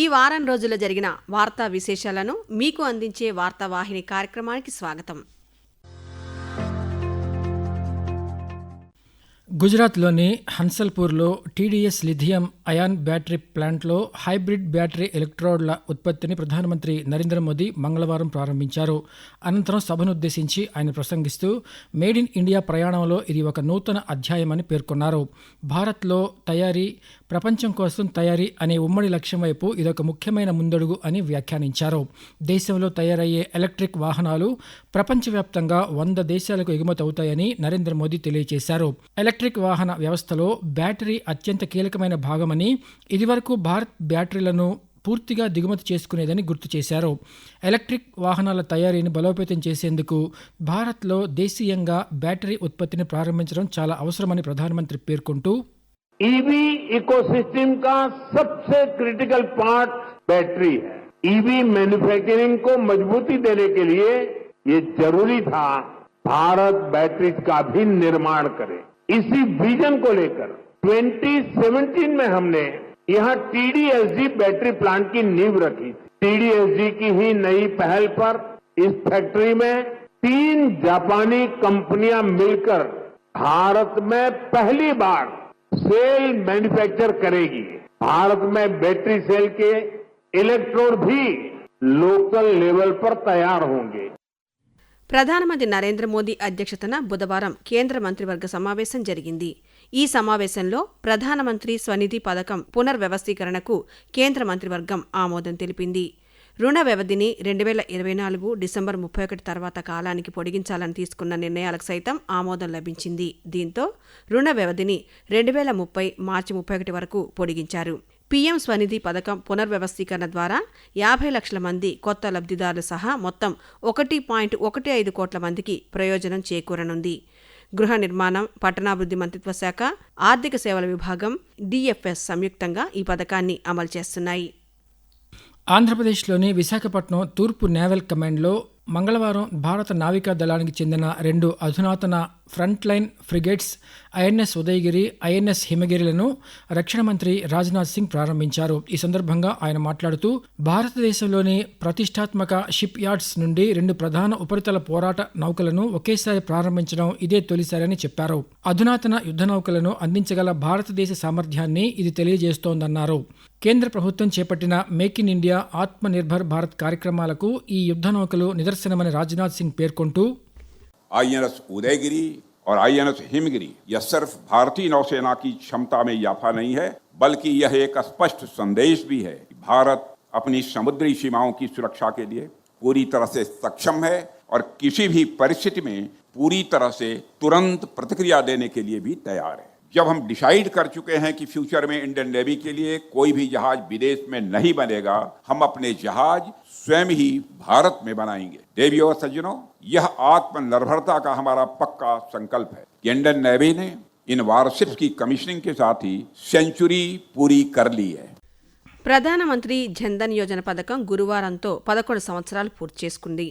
ఈ వారం రోజుల్లో జరిగిన వార్తా విశేషాలను మీకు అందించే వార్తావాహిని కార్యక్రమానికి స్వాగతం. గుజరాత్లోని హన్సల్పూర్లో టీడీఎస్ లిథియం అయాన్ బ్యాటరీ ప్లాంట్లో హైబ్రిడ్ బ్యాటరీ ఎలక్ట్రోడ్ల ఉత్పత్తిని ప్రధానమంత్రి నరేంద్ర మోదీ మంగళవారం ప్రారంభించారు. అనంతరం సభనుద్దేశించి ఆయన ప్రసంగిస్తూ మేడ్ ఇన్ ఇండియా ప్రయాణంలో ఇది ఒక నూతన అధ్యాయమని పేర్కొన్నారు. భారత్లో తయారీ ప్రపంచం కోసం తయారీ అనే ఉమ్మడి లక్ష్యం వైపు ఇదొక ముఖ్యమైన ముందడుగు అని వ్యాఖ్యానించారు. దేశంలో తయారయ్యే ఎలక్ట్రిక్ వాహనాలు ప్రపంచవ్యాప్తంగా వంద దేశాలకు ఎగుమతి అవుతాయని నరేంద్ర మోదీ తెలియజేశారు. ఎలక్ట్రిక్ వాహన వ్యవస్థలో బ్యాటరీ అత్యంత కీలకమైన భాగమని ఇదివరకు భారత్ బ్యాటరీలను పూర్తిగా దిగుమతి చేసుకునేదని గుర్తు చేశారు ఎలక్ట్రిక్ వాహనాల తయారీని బలోపేతం చేసేందుకు భారత్లో దేశీయంగా బ్యాటరీ ఉత్పత్తిని ప్రారంభించడం చాలా అవసరమని ప్రధానమంత్రి పేర్కొంటూ ईवी इकोसिस्टम का सबसे क्रिटिकल पार्ट बैटरी है ईवी मैन्युफैक्चरिंग को मजबूती देने के लिए ये जरूरी था भारत बैटरीज का भी निर्माण करे इसी विजन को लेकर 2017 में हमने यहाँ टीडीएसजी बैटरी प्लांट की नींव रखी थी। टीडीएसजी की ही नई पहल पर इस फैक्ट्री में तीन जापानी कंपनियाँ मिलकर भारत में पहली बार सेल मैन्युफैक्चर करेगी। भारत में बैटरी सेल के इलेक्ट्रोड भी लोकल लेवल पर तैयार होंगे। ప్రధానమంత్రి నరేంద్ర మోదీ అధ్యక్షతన బుధవారం కేంద్ర మంత్రివర్గ సమావేశం జరిగింది. ఈ సమావేశంలో ప్రధానమంత్రి స్వనిధి పథకం పునర్వ్యవస్థీకరణకు కేంద్ర మంత్రివర్గం ఆమోదం తెలిపింది. రుణ వ్యవధిని రెండు వేల ఇరవై నాలుగు డిసెంబర్ ముప్పై ఒకటి తర్వాత కాలానికి పొడిగించాలని తీసుకున్న నిర్ణయాలకు సైతం ఆమోదం లభించింది. దీంతో రుణ వ్యవధిని రెండు వేల ముప్పై మార్చి ముప్పై ఒకటి వరకు పొడిగించారు. పీఎం స్వనిధి పథకం పునర్వ్యవస్థీకరణ ద్వారా యాభై లక్షల మంది కొత్త లబ్ధిదారులు సహా మొత్తం ఒకటి పాయింట్ ఒకటి ఐదు కోట్ల మందికి ప్రయోజనం చేకూరనుంది. గృహ నిర్మాణం పట్టణాభివృద్ధి మంత్రిత్వ శాఖ ఆర్థిక సేవల విభాగం డిఎఫ్ఎస్ సంయుక్తంగా ఈ పథకాన్ని అమలు చేస్తున్నాయి. ఆంధ్రప్రదేశ్లోని విశాఖపట్నం తూర్పు నేవల్ కమాండ్లో మంగళవారం భారత నావికా దళానికి చెందిన రెండు అధునాతన front line frigates INS Udaygiri INS హిమగిరిలను రక్షణ మంత్రి రాజ్నాథ్ సింగ్ ప్రారంభించారు. ఈ సందర్భంగా ఆయన మాట్లాడుతూ భారతదేశంలోని ప్రతిష్టాత్మక షిప్ యార్డ్స్ నుండి రెండు ప్రధాన ఉపరితల పోరాట నౌకలను ఒకేసారి ప్రారంభించడం ఇదే తొలిసారని చెప్పారు. అధునాతన యుద్ధ నౌకలను అందించగల భారతదేశ సామర్థ్యాన్ని ఇది తెలియజేస్తోందన్నారు. కేంద్ర ప్రభుత్వం చేపట్టిన మేక్ ఇన్ ఇండియా ఆత్మ నిర్భర్ భారత్ కార్యక్రమాలకు ఈ యుద్ధ నౌకలు నిదర్శనమని రాజ్నాథ్ సింగ్ పేర్కొంటూ आईएनएस उदयगिरी और आईएनएस हिमगिरी। यह सिर्फ़ भारतीय नौसेना की क्षमता में इजाफा नहीं है, बल्कि यह एक स्पष्ट संदेश भी है भारत अपनी समुद्री सीमाओं की सुरक्षा के लिए पूरी तरह से सक्षम है और किसी भी परिस्थिति में पूरी तरह से तुरंत प्रतिक्रिया देने के लिए भी तैयार है। जब हम डिसाइड कर चुके हैं कि फ्यूचर में इंडियन नेवी के लिए कोई भी जहाज़ विदेश में नहीं बनेगा, हम अपने जहाज़ स्वयं ही भारत में बनाएंगे देवी और सज्जनों यह आत्मनिर्भरता का हमारा पक्का संकल्प है कि इंडियन नेवी ने इन वारशिप्स की कमीशनिंग के साथ ही सेंचुरी पूरी कर ली है ప్రధానమంత్రి జన్ధన్ యోజన పథకం గురువారంతో పదకొండు సంవత్సరాలు పూర్తి చేసుకుంది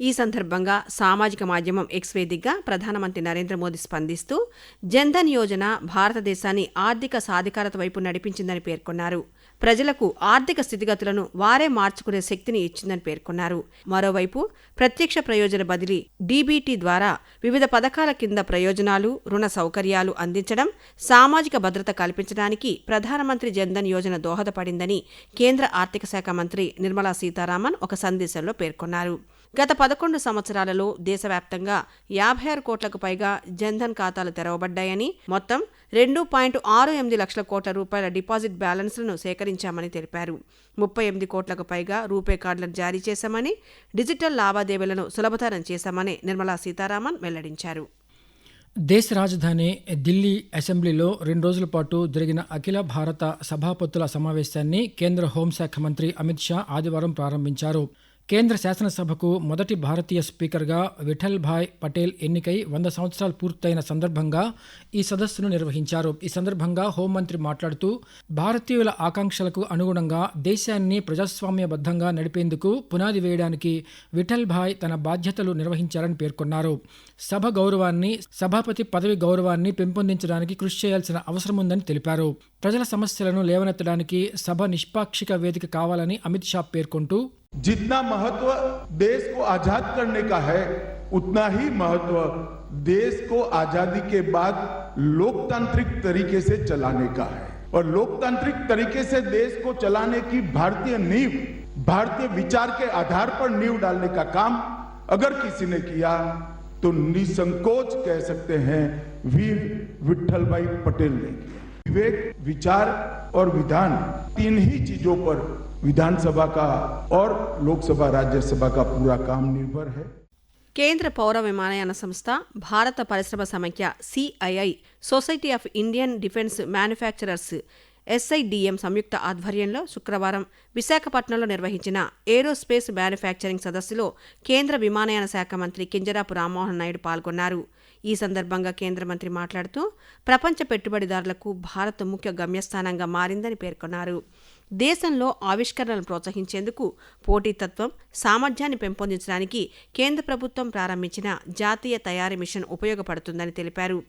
ఈ సందర్భంగా సామాజిక మాధ్యమం ఎక్స్ వేదికగా ప్రధానమంత్రి నరేంద్ర మోదీ స్పందిస్తూ జన్ధన్ యోజన భారతదేశాన్ని ఆర్థిక సాధికారత వైపు నడిపించిందని పేర్కొన్నారు. ప్రజలకు ఆర్థిక స్థితిగతులను వారే మార్చుకునే శక్తిని ఇచ్చిందని పేర్కొన్నారు. మరోవైపు ప్రత్యక్ష ప్రయోజన బదిలీ డీబీటీ ద్వారా వివిధ పథకాల కింద ప్రయోజనాలు రుణ సౌకర్యాలు అందించడం సామాజిక భద్రత కల్పించడానికి ప్రధానమంత్రి జన్ధన్ యోజన దోహదపడిందని కేంద్ర ఆర్థిక శాఖ మంత్రి నిర్మలా సీతారామన్ ఒక సందేశంలో పేర్కొన్నారు. గత పదకొండు సంవత్సరాలలో దేశవ్యాప్తంగా యాభై ఆరు కోట్లకు పైగా జన్ధన్ ఖాతాలు తెరవబడ్డాయని మొత్తం రెండు పాయింట్ ఆరు ఎనిమిది లక్షల కోట్ల రూపాయల డిపాజిట్ బ్యాలెన్స్లను సేకరించామని తెలిపారు. ముప్పై ఎనిమిది కోట్లకు పైగా రూపే కార్డులను జారీ చేశామని డిజిటల్ లావాదేవీలను సులభతరం చేశామని నిర్మలా సీతారామన్ వెల్లడించారు. దేశ రాజధాని ఢిల్లీ అసెంబ్లీలో రెండు రోజుల పాటు జరిగిన అఖిల భారత సభాపతుల సమావేశాన్ని కేంద్ర హోంశాఖ మంత్రి అమిత్ షా ఆదివారం ప్రారంభించారు. కేంద్ర శాసనసభకు మొదటి భారతీయ స్పీకర్గా విఠల్ భాయ్ పటేల్ ఎన్నికై వంద సంవత్సరాలు పూర్తయిన సందర్భంగా ఈ సదస్సును నిర్వహించారు. ఈ సందర్భంగా హోంమంత్రి మాట్లాడుతూ భారతీయుల ఆకాంక్షలకు అనుగుణంగా దేశాన్ని ప్రజాస్వామ్యబద్ధంగా నడిపేందుకు పునాది వేయడానికి విఠల్ భాయ్ తన బాధ్యతలు నిర్వహించారని పేర్కొన్నారు. సభ గౌరవాన్ని సభాపతి పదవి గౌరవాన్ని పెంపొందించడానికి కృషి చేయాల్సిన అవసరం ఉందని తెలిపారు. ప్రజల సమస్యలను లేవనెత్తడానికి సభ నిష్పాక్షిక వేదిక కావాలని అమిత్ షా పేర్కొంటూ जितना महत्व देश को आज़ाद करने का है, उतना ही महत्व देश को आज़ादी के बाद लोकतांत्रिक तरीके से चलाने का है। और लोकतांत्रिक तरीके से देश को चलाने की भारतीय नींव, भारतीय विचार के आधार पर नींव डालने का काम अगर किसी ने किया तो निसंकोच कह सकते हैं वीर विठल भाई पटेल ने विवेक, विचार और विधान तीन ही चीज़ों पर विधानसभा का और लोकसभा राज्यसभा का पूरा काम निर्भर है కేంద్ర పౌర విమానయాన సంస్థ భారత పరిశ్రమ సమైక్య CII society of Indian defence manufacturers SIDM సంయుక్త ఆధ్వర్యంలో శుక్రవారం విశాఖపట్నంలో నిర్వహించిన ఏరోస్పేస్ మ్యానుఫ్యాక్చరింగ్ సదస్సులో కేంద్ర విమానయాన శాఖ మంత్రి కింజరాపు రామ్మోహన్ నాయుడు పాల్గొన్నారు ఈ సందర్భంగా కేంద్ర మంత్రి మాట్లాడుతూ ప్రపంచ పెట్టుబడిదారులకు భారత్ ముఖ్య గమ్యస్థానంగా మారిందని పేర్కొన్నారు దేశంలో ఆవిష్కరణలు ప్రోత్సహించేందుకు పోటీతత్వం సామర్థ్యాన్ని పెంపొందించడానికి కేంద్ర ప్రభుత్వం ప్రారంభించిన జాతీయ తయారీ మిషన్ ఉపయోగపడుతుందని తెలిపారు.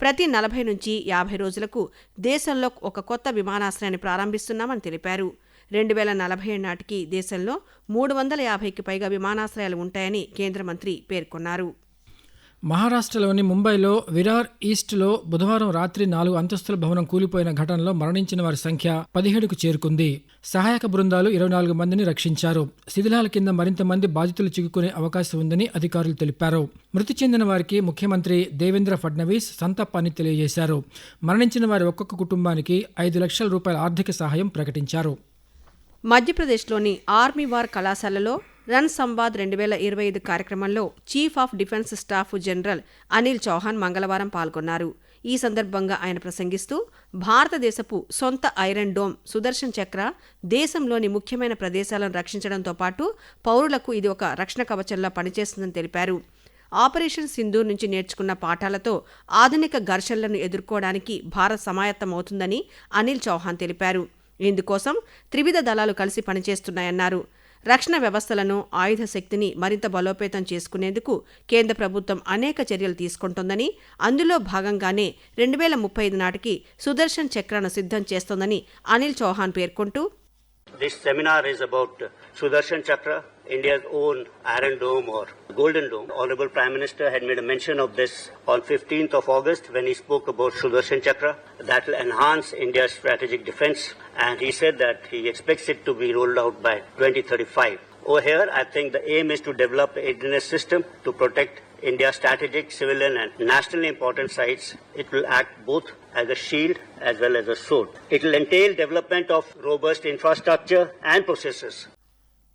ప్రతి నలభై నుంచి యాభై రోజులకు దేశంలో ఒక కొత్త విమానాశ్రయాన్ని ప్రారంభిస్తున్నామని తెలిపారు. రెండు వేల నలభై ఏడు నాటికి దేశంలో మూడు వందల యాభైకి పైగా విమానాశ్రయాలు ఉంటాయని కేంద్ర మంత్రి పేర్కొన్నారు. మహారాష్ట్రలోని ముంబైలో విరార్ ఈస్ట్లో బుధవారం రాత్రి నాలుగు అంతస్తుల భవనం కూలిపోయిన ఘటనలో మరణించిన వారి సంఖ్య పదిహేడుకు చేరుకుంది. సహాయక బృందాలు ఇరవై నాలుగు మందిని రక్షించారు. శిథిలాల కింద మరింత మంది బాధితులు చిక్కుకునే అవకాశం ఉందని అధికారులు తెలిపారు. మృతి చెందిన వారికి ముఖ్యమంత్రి దేవేంద్ర ఫడ్నవీస్ సంతాపాన్ని తెలియజేశారు. మరణించిన వారి ఒక్కొక్క కుటుంబానికి ఐదు లక్షల రూపాయల ఆర్థిక సహాయం ప్రకటించారు. మధ్యప్రదేశ్లోని ఆర్మీ వార్ కళాశాలలో రన్ సంవాద్ రెండు వేల ఇరవై ఐదు కార్యక్రమంలో chief of defence staff general Anil Chauhan మంగళవారం పాల్గొన్నారు. ఈ సందర్భంగా ఆయన ప్రసంగిస్తూ భారతదేశపు సొంత ఐరన్ డోమ్ సుదర్శన్ చక్ర దేశంలోని ముఖ్యమైన ప్రదేశాలను రక్షించడంతో పాటు పౌరులకు ఇది ఒక రక్షణ కవచంలా పనిచేస్తుందని తెలిపారు. ఆపరేషన్ సింధూర్ నుంచి నేర్చుకున్న పాఠాలతో ఆధునిక ఘర్షణలను ఎదుర్కోవడానికి భారత్ సమాయత్తమవుతుందని అనిల్ చౌహాన్ తెలిపారు. ఇందుకోసం త్రివిధ దళాలు కలిసి పనిచేస్తున్నాయన్నారు. రక్షణ వ్యవస్థలను ఆయుధ శక్తిని మరింత బలోపేతం చేసుకునేందుకు కేంద్ర ప్రభుత్వం అనేక చర్యలు తీసుకుంటోందని అందులో భాగంగానే రెండు వేల ముప్పై ఐదు నాటికి సుదర్శన్ చక్రను సిద్ధం చేస్తోందని అనిల్ చౌహాన్ పేర్కొంటూ this seminar is about Sudarshan Chakra India's own Iron Dome or Golden Dome. Honorable Prime Minister had made a mention of this on 15th of August when he spoke about Sudarshan Chakra. That will enhance India's strategic defense and he said that he expects it to be rolled out by 2035. Over here, I think the aim is to develop a readiness system to protect India's strategic, civilian, and nationally important sites. It will act both as a shield as well as a sword. It will entail development of robust infrastructure and processes.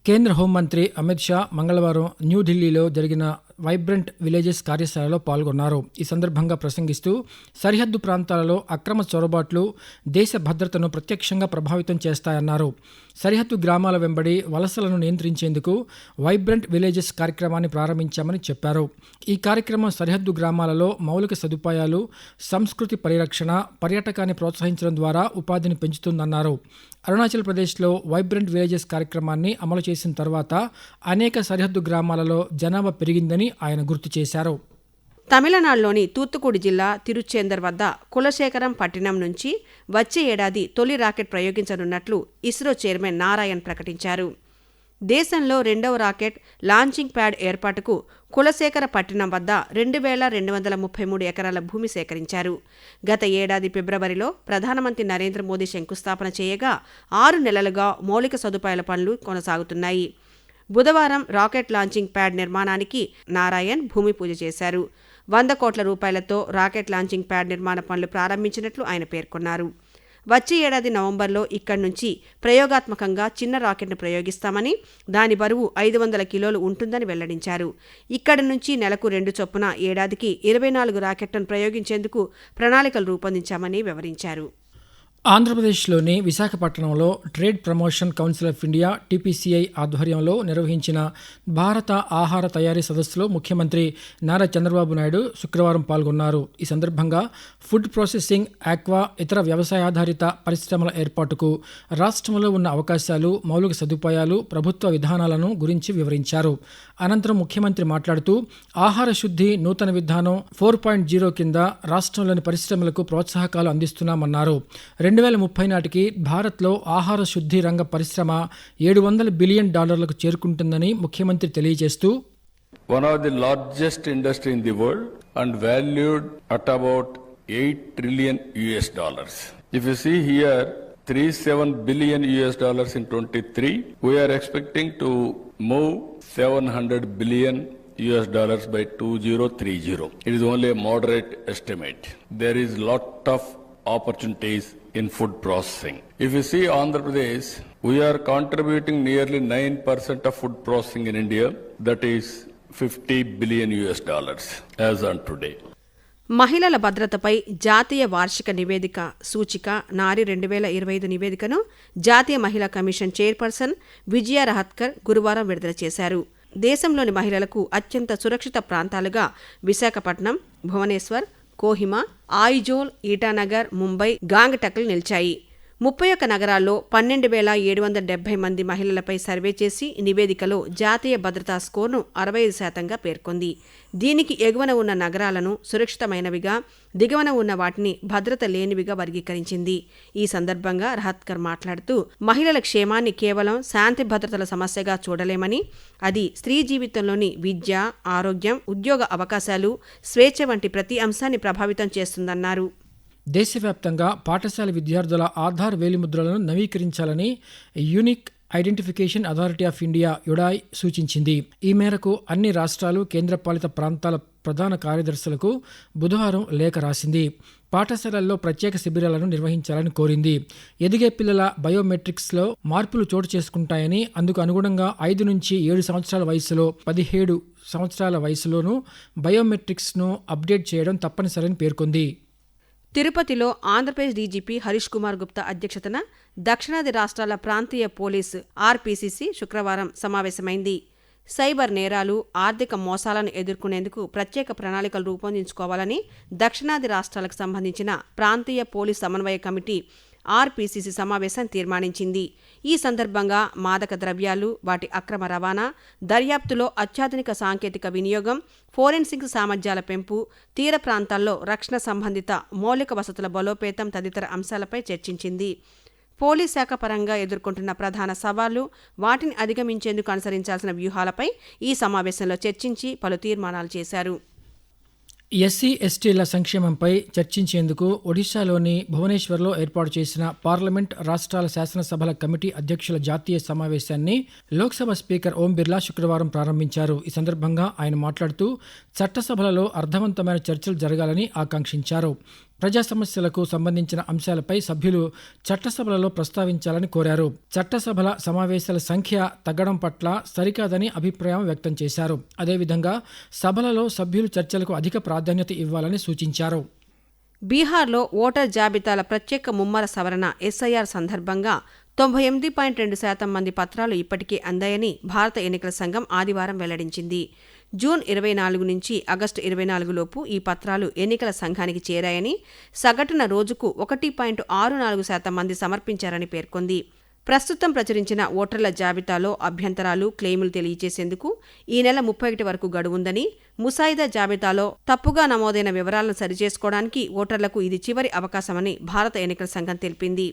కేంద్ర హోంమంత్రి అమిత్ షా మంగళవారం న్యూఢిల్లీలో జరిగిన vibrant villages కార్యశాలలో పాల్గొన్నారు. ఈ సందర్భంగా ప్రసంగిస్తూ సరిహద్దు ప్రాంతాలలో అక్రమ చొరబాట్లు దేశ భద్రతను ప్రత్యక్షంగా ప్రభావితం చేస్తాయన్నారు. సరిహద్దు గ్రామాల వెంబడి వలసలను నియంత్రించేందుకు వైబ్రెంట్ విలేజెస్ కార్యక్రమాన్ని ప్రారంభించామని చెప్పారు. ఈ కార్యక్రమం సరిహద్దు గ్రామాలలో మౌలిక సదుపాయాలు సంస్కృతి పరిరక్షణ పర్యాటకాన్ని ప్రోత్సహించడం ద్వారా ఉపాధిని పెంచుతుందన్నారు. అరుణాచల్ ప్రదేశ్లో వైబ్రెంట్ విలేజెస్ కార్యక్రమాన్ని అమలు చేసిన తర్వాత అనేక సరిహద్దు గ్రామాలలో జనాభా పెరిగిందని ఆయన గుర్తు చేశారు. తమిళనాడులోని తూత్తుకుడి జిల్లా తిరుచేందర్ వద్ద కులశేఖరం పట్టణం నుంచి వచ్చే ఏడాది తొలి రాకెట్ ప్రయోగించనున్నట్లు ఇస్రో చైర్మన్ నారాయణ్ ప్రకటించారు. దేశంలో రెండవ రాకెట్ లాంచింగ్ ప్యాడ్ ఏర్పాటుకు కులశేఖర పట్టణం వద్ద రెండు వేల రెండు వందల ముప్పై మూడు ఎకరాల భూమి సేకరించారు. గత ఏడాది ఫిబ్రవరిలో ప్రధానమంత్రి నరేంద్ర మోదీ శంకుస్థాపన చేయగా ఆరు నెలలుగా మౌలిక సదుపాయాల పనులు కొనసాగుతున్నాయి. బుధవారం రాకెట్ లాంచింగ్ ప్యాడ్ నిర్మాణానికి నారాయణ్ భూమి పూజ చేశారు. వంద కోట్ల రూపాయలతో రాకెట్ లాంచింగ్ ప్యాడ్ నిర్మాణ పనులు ప్రారంభించినట్లు ఆయన పేర్కొన్నారు. వచ్చే ఏడాది నవంబర్లో ఇక్కడి నుంచి ప్రయోగాత్మకంగా చిన్న రాకెట్ను ప్రయోగిస్తామని దాని బరువు ఐదు వందల కిలోలు ఉంటుందని వెల్లడించారు. ఇక్కడి నుంచి నెలకు రెండు చొప్పున ఏడాదికి ఇరవై నాలుగు రాకెట్లను ప్రయోగించేందుకు ప్రణాళికలు రూపొందించామని వివరించారు. ఆంధ్రప్రదేశ్లోని విశాఖపట్నంలో trade promotion council of India TPCI ఆధ్వర్యంలో నిర్వహించిన భారత ఆహార తయారీ సదస్సులో ముఖ్యమంత్రి నారా చంద్రబాబు నాయుడు శుక్రవారం పాల్గొన్నారు. ఈ సందర్భంగా ఫుడ్ ప్రాసెసింగ్ ఆక్వా ఇతర వ్యవసాయాధారిత పరిశ్రమల ఏర్పాటుకు రాష్ట్రంలో ఉన్న అవకాశాలు మౌలిక సదుపాయాలు ప్రభుత్వ విధానాలను గురించి వివరించారు. అనంతరం ముఖ్యమంత్రి మాట్లాడుతూ ఆహార శుద్ధి నూతన విధానం ఫోర్ పాయింట్ జీరో కింద రాష్ట్రంలోని పరిశ్రమలకు ప్రోత్సాహకాలు అందిస్తున్నామన్నారు. రెండు వేల ముప్పై నాటికి భారత్లో ఆహార శుద్ధి రంగ పరిశ్రమ ఏడు వందల బిలియన్ డాలర్లకు చేరుకుంటుందని ముఖ్యమంత్రి తెలియజేస్తూ one of the largest industry in the world and valued at about eight trillion US dollars if you see here three seven billion US dollars in twenty three we're expecting to move seven hundred billion US dollars by two zero three zero it is only moderate estimate there is lot of opportunities in food processing. If you see Andhra Pradesh, we are contributing nearly 9% of food processing in India. That is 50 billion US dollars as on today. మహిళల భద్రతపై జాతీయ వార్షిక నివేదిక సూచిక నారి రెండు వేల ఇరవై ఐదు నివేదికను జాతీయ మహిళా కమిషన్ చైర్పర్సన్ విజయ రహత్కర్ గురువారం విడుదల చేశారు దేశంలోని మహిళలకు అత్యంత సురక్షిత ప్రాంతాలుగా విశాఖపట్నం భువనేశ్వర్ కోహిమా ఆయిజోల్ ఈటానగర్ ముంబై గాంగటక్లు నిలిచాయి. ముప్పై ఒక్క నగరాల్లో పన్నెండు వేల ఏడు వందల డెబ్బై మంది మహిళలపై సర్వే చేసి నివేదికలో జాతీయ భద్రతా స్కోర్ను అరవై ఐదు శాతంగా పేర్కొంది. దీనికి ఎగువన ఉన్న నగరాలను సురక్షితమైనవిగా దిగువన ఉన్న వాటిని భద్రత లేనివిగా వర్గీకరించింది. ఈ సందర్భంగా రహత్కర్ మాట్లాడుతూ మహిళల క్షేమాన్ని కేవలం శాంతి భద్రతల సమస్యగా చూడలేమని అది స్త్రీ జీవితంలోని విద్య ఆరోగ్యం ఉద్యోగ అవకాశాలు స్వేచ్ఛ వంటి ప్రతి అంశాన్ని ప్రభావితం చేస్తుందన్నారు. దేశవ్యాప్తంగా పాఠశాల విద్యార్థుల ఆధార్ వేలిముద్రలను నవీకరించాలని unique identification authority of India UIDAI సూచించింది. ఈ మేరకు అన్ని రాష్ట్రాలు కేంద్రపాలిత ప్రాంతాల ప్రధాన కార్యదర్శులకు బుధవారం లేఖ రాసింది. పాఠశాలల్లో ప్రత్యేక శిబిరాలను నిర్వహించాలని కోరింది. ఎదిగే పిల్లల బయోమెట్రిక్స్లో మార్పులు చోటు చేసుకుంటాయని అందుకు అనుగుణంగా ఐదు నుంచి ఏడు సంవత్సరాల వయసులో పదిహేడు సంవత్సరాల వయసులోనూ బయోమెట్రిక్స్ను అప్డేట్ చేయడం తప్పనిసరని పేర్కొంది. తిరుపతిలో ఆంధ్రప్రదేశ్ డీజీపీ హరీష్ కుమార్ గుప్తా అధ్యక్షతన దక్షిణాది రాష్ట్రాల ప్రాంతీయ పోలీసు ఆర్పీసీసీ శుక్రవారం సమావేశమైంది. సైబర్ నేరాలు ఆర్థిక మోసాలను ఎదుర్కొనేందుకు ప్రత్యేక ప్రణాళికలు రూపొందించుకోవాలని దక్షిణాది రాష్ట్రాలకు సంబంధించిన ప్రాంతీయ పోలీస్ సమన్వయ కమిటీ ఆర్పీసీసీ సమావేశం తీర్మానించింది. ఈ సందర్భంగా మాదక ద్రవ్యాలు వాటి అక్రమ రవాణా దర్యాప్తులో అత్యాధునిక సాంకేతిక వినియోగం ఫోరెన్సిక్ సామర్థ్యాల పెంపు తీర ప్రాంతాల్లో రక్షణ సంబంధిత మౌలిక వసతుల బలోపేతం తదితర అంశాలపై చర్చించింది. పోలీస్ శాఖ పరంగా ఎదుర్కొంటున్న ప్రధాన సవాళ్ళు వాటిని అధిగమించేందుకు అనుసరించాల్సిన వ్యూహాలపై ఈ సమావేశంలో చర్చించి పలు తీర్మానాలు చేశారు. ఎస్సీ ఎస్టీల సంక్షేమంపై చర్చించేందుకు ఒడిశాలోని భువనేశ్వర్లో ఏర్పాటు చేసిన పార్లమెంట్ రాష్ట్రాల శాసనసభల కమిటీ అధ్యక్షుల జాతీయ సమావేశాన్ని లోక్సభ స్పీకర్ ఓం బిర్లా శుక్రవారం ప్రారంభించారు. ఈ సందర్భంగా ఆయన మాట్లాడుతూ చట్టసభలలో అర్థవంతమైన చర్చలు జరగాలని ఆకాంక్షించారు. ప్రజా సమస్యలకు సంబంధించిన అంశాలపై సభ్యులు చట్టసభలలో ప్రస్తావించాలని కోరారు. చట్టసభల సమావేశాల సంఖ్య తగ్గడం పట్ల సరికాదని అభిప్రాయం వ్యక్తం చేశారు. అదేవిధంగా సభలలో సభ్యులు చర్చలకు అధిక ప్రాధాన్యత ఇవ్వాలని సూచించారు. బీహార్లో ఓటర్ జాబితాల ప్రత్యేక ముమ్మర సవరణ ఎస్ఐఆర్ సందర్భంగా తొంభై ఎనిమిది పాయింట్ రెండు శాతం మంది పత్రాలు ఇప్పటికే అందాయని భారత ఎన్నికల సంఘం ఆదివారం వెల్లడించింది. జూన్ ఇరవై నాలుగు నుంచి ఆగస్టు ఇరవై నాలుగులోపు ఈ పత్రాలు ఎన్నికల సంఘానికి చేరాయని సగటున రోజుకు ఒకటి పాయింట్ ఆరు నాలుగు శాతం మంది సమర్పించారని పేర్కొంది. ప్రస్తుతం ప్రచురించిన ఓటర్ల జాబితాలో అభ్యంతరాలు క్లెయిములు తెలియజేసేందుకు ఈ నెల ముప్పై ఒకటి వరకు గడువుందని ముసాయిదా జాబితాలో తప్పుగా నమోదైన వివరాలను సరిచేసుకోవడానికి ఓటర్లకు ఇది చివరి అవకాశమని భారత ఎన్నికల సంఘం తెలిపింది.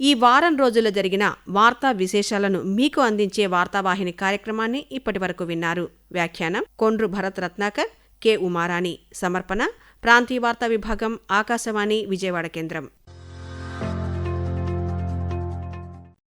ఈ వారం రోజుల్లో జరిగిన వార్తా విశేషాలను మీకు అందించే వార్తావాహిని కార్యక్రమాన్ని ఇప్పటి వరకు విన్నారు. వ్యాఖ్యానం కొండ్రు భరత్ రత్నాకర్ కె ఉమారాణి. సమర్పణ ప్రాంతీయ వార్తా విభాగం ఆకాశవాణి విజయవాడ కేంద్రం.